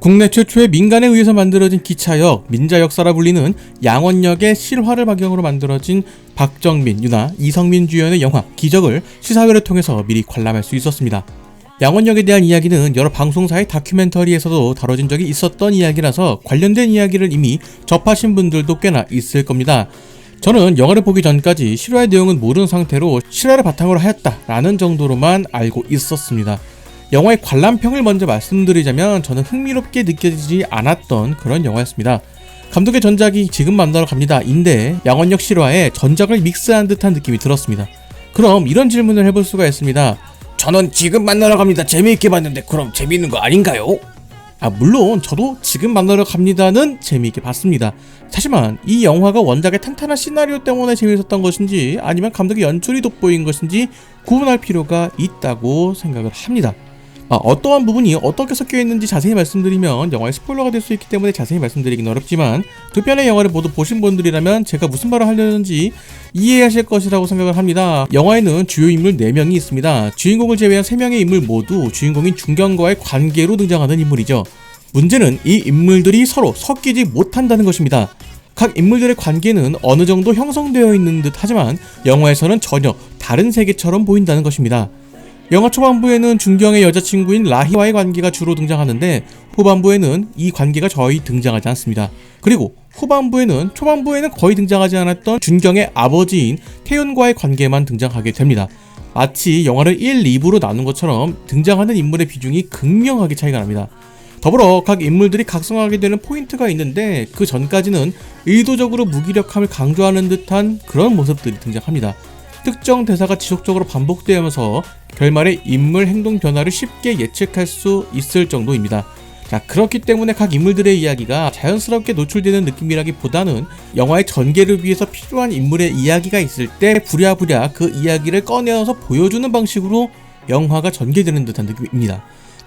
국내 최초의 민간에 의해서 만들어진 기차역, 민자역사라 불리는 양원역의 실화를 배경으로 만들어진 박정민, 유나, 이성민 주연의 영화 기적을 시사회를 통해서 미리 관람할 수 있었습니다. 양원역에 대한 이야기는 여러 방송사의 다큐멘터리에서도 다뤄진 적이 있었던 이야기라서 관련된 이야기를 이미 접하신 분들도 꽤나 있을 겁니다. 저는 영화를 보기 전까지 실화의 내용은 모르는 상태로 실화를 바탕으로 하였다라는 정도로만 알고 있었습니다. 영화의 관람평을 먼저 말씀드리자면 저는 흥미롭게 느껴지지 않았던 그런 영화였습니다. 감독의 전작이 지금 만나러 갑니다. 인데 양원역 실화에 전작을 믹스한 듯한 느낌이 들었습니다. 그럼 이런 질문을 해볼 수가 있습니다. 저는 지금 만나러 갑니다. 재미있게 봤는데 그럼 재미있는 거 아닌가요? 아 물론 저도 지금 만나러 갑니다는 재미있게 봤습니다. 하지만 이 영화가 원작의 탄탄한 시나리오 때문에 재미있었던 것인지 아니면 감독의 연출이 돋보인 것인지 구분할 필요가 있다고 생각을 합니다. 아, 어떠한 부분이 어떻게 섞여 있는지 자세히 말씀드리면 영화의 스포일러가 될 수 있기 때문에 자세히 말씀드리긴 어렵지만 두 편의 영화를 모두 보신 분들이라면 제가 무슨 말을 하려는지 이해하실 것이라고 생각을 합니다. 영화에는 주요 인물 4명이 있습니다. 주인공을 제외한 3명의 인물 모두 주인공인 중경과의 관계로 등장하는 인물이죠. 문제는 이 인물들이 서로 섞이지 못한다는 것입니다. 각 인물들의 관계는 어느 정도 형성되어 있는 듯 하지만 영화에서는 전혀 다른 세계처럼 보인다는 것입니다. 영화 초반부에는 준경의 여자친구인 라히와의 관계가 주로 등장하는데 후반부에는 이 관계가 거의 등장하지 않습니다. 그리고 후반부에는 초반부에는 거의 등장하지 않았던 준경의 아버지인 태윤과의 관계만 등장하게 됩니다. 마치 영화를 1, 2부로 나눈 것처럼 등장하는 인물의 비중이 극명하게 차이가 납니다. 더불어 각 인물들이 각성하게 되는 포인트가 있는데 그 전까지는 의도적으로 무기력함을 강조하는 듯한 그런 모습들이 등장합니다. 특정 대사가 지속적으로 반복되면서 결말의 인물 행동 변화를 쉽게 예측할 수 있을 정도입니다. 자, 그렇기 때문에 각 인물들의 이야기가 자연스럽게 노출되는 느낌이라기보다는 영화의 전개를 위해서 필요한 인물의 이야기가 있을 때 부랴부랴 그 이야기를 꺼내어서 보여주는 방식으로 영화가 전개되는 듯한 느낌입니다.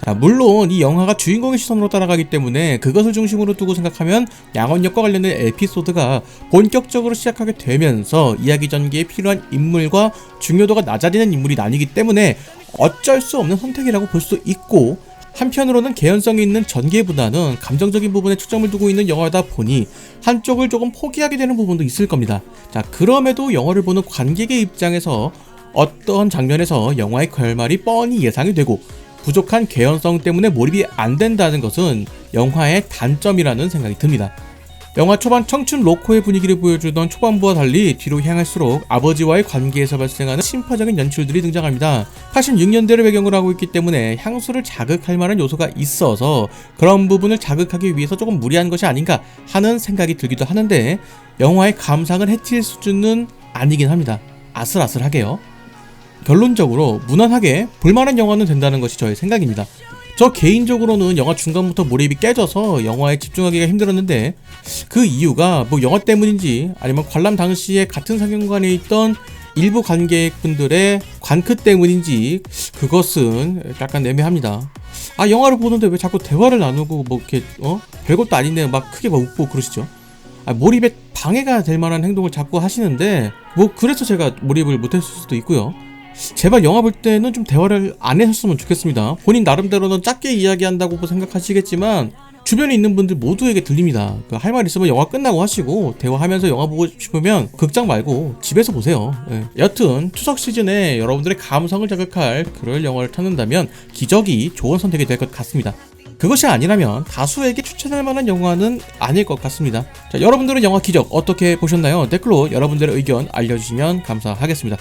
자, 물론 이 영화가 주인공의 시선으로 따라가기 때문에 그것을 중심으로 두고 생각하면 양원역과 관련된 에피소드가 본격적으로 시작하게 되면서 이야기 전개에 필요한 인물과 중요도가 낮아지는 인물이 나뉘기 때문에 어쩔 수 없는 선택이라고 볼 수 있고 한편으로는 개연성이 있는 전개보다는 감정적인 부분에 초점을 두고 있는 영화다 보니 한쪽을 조금 포기하게 되는 부분도 있을 겁니다. 자, 그럼에도 영화를 보는 관객의 입장에서 어떤 장면에서 영화의 결말이 뻔히 예상이 되고 부족한 개연성 때문에 몰입이 안 된다는 것은 영화의 단점이라는 생각이 듭니다. 영화 초반 청춘 로코의 분위기를 보여주던 초반부와 달리 뒤로 향할수록 아버지와의 관계에서 발생하는 심파적인 연출들이 등장합니다. 86년대를 배경으로 하고 있기 때문에 향수를 자극할 만한 요소가 있어서 그런 부분을 자극하기 위해서 조금 무리한 것이 아닌가 하는 생각이 들기도 하는데 영화의 감상을 해칠 수준은 아니긴 합니다. 아슬아슬하게요. 결론적으로 무난하게 볼만한 영화는 된다는 것이 저의 생각입니다. 저 개인적으로는 영화 중간부터 몰입이 깨져서 영화에 집중하기가 힘들었는데 그 이유가 뭐 영화 때문인지 아니면 관람 당시에 같은 상영관에 있던 일부 관객분들의 관크 때문인지 그것은 약간 애매합니다. 아 영화를 보는데 왜 자꾸 대화를 나누고 뭐 이렇게 어 별것도 아닌데 막 크게 막 웃고 그러시죠? 아, 몰입에 방해가 될 만한 행동을 자꾸 하시는데 뭐 그래서 제가 몰입을 못했을 수도 있고요. 제발 영화 볼 때는 좀 대화를 안 했으면 좋겠습니다. 본인 나름대로는 짧게 이야기한다고 생각하시겠지만 주변에 있는 분들 모두에게 들립니다. 그할말 있으면 영화 끝나고 하시고 대화하면서 영화 보고 싶으면 극장 말고 집에서 보세요. 예. 여튼 추석 시즌에 여러분들의 감성을 자극할 그럴 영화를 찾는다면 기적이 좋은 선택이 될 것 같습니다. 그것이 아니라면 다수에게 추천할 만한 영화는 아닐 것 같습니다. 자, 여러분들은 영화 기적 어떻게 보셨나요? 댓글로 여러분들의 의견 알려주시면 감사하겠습니다.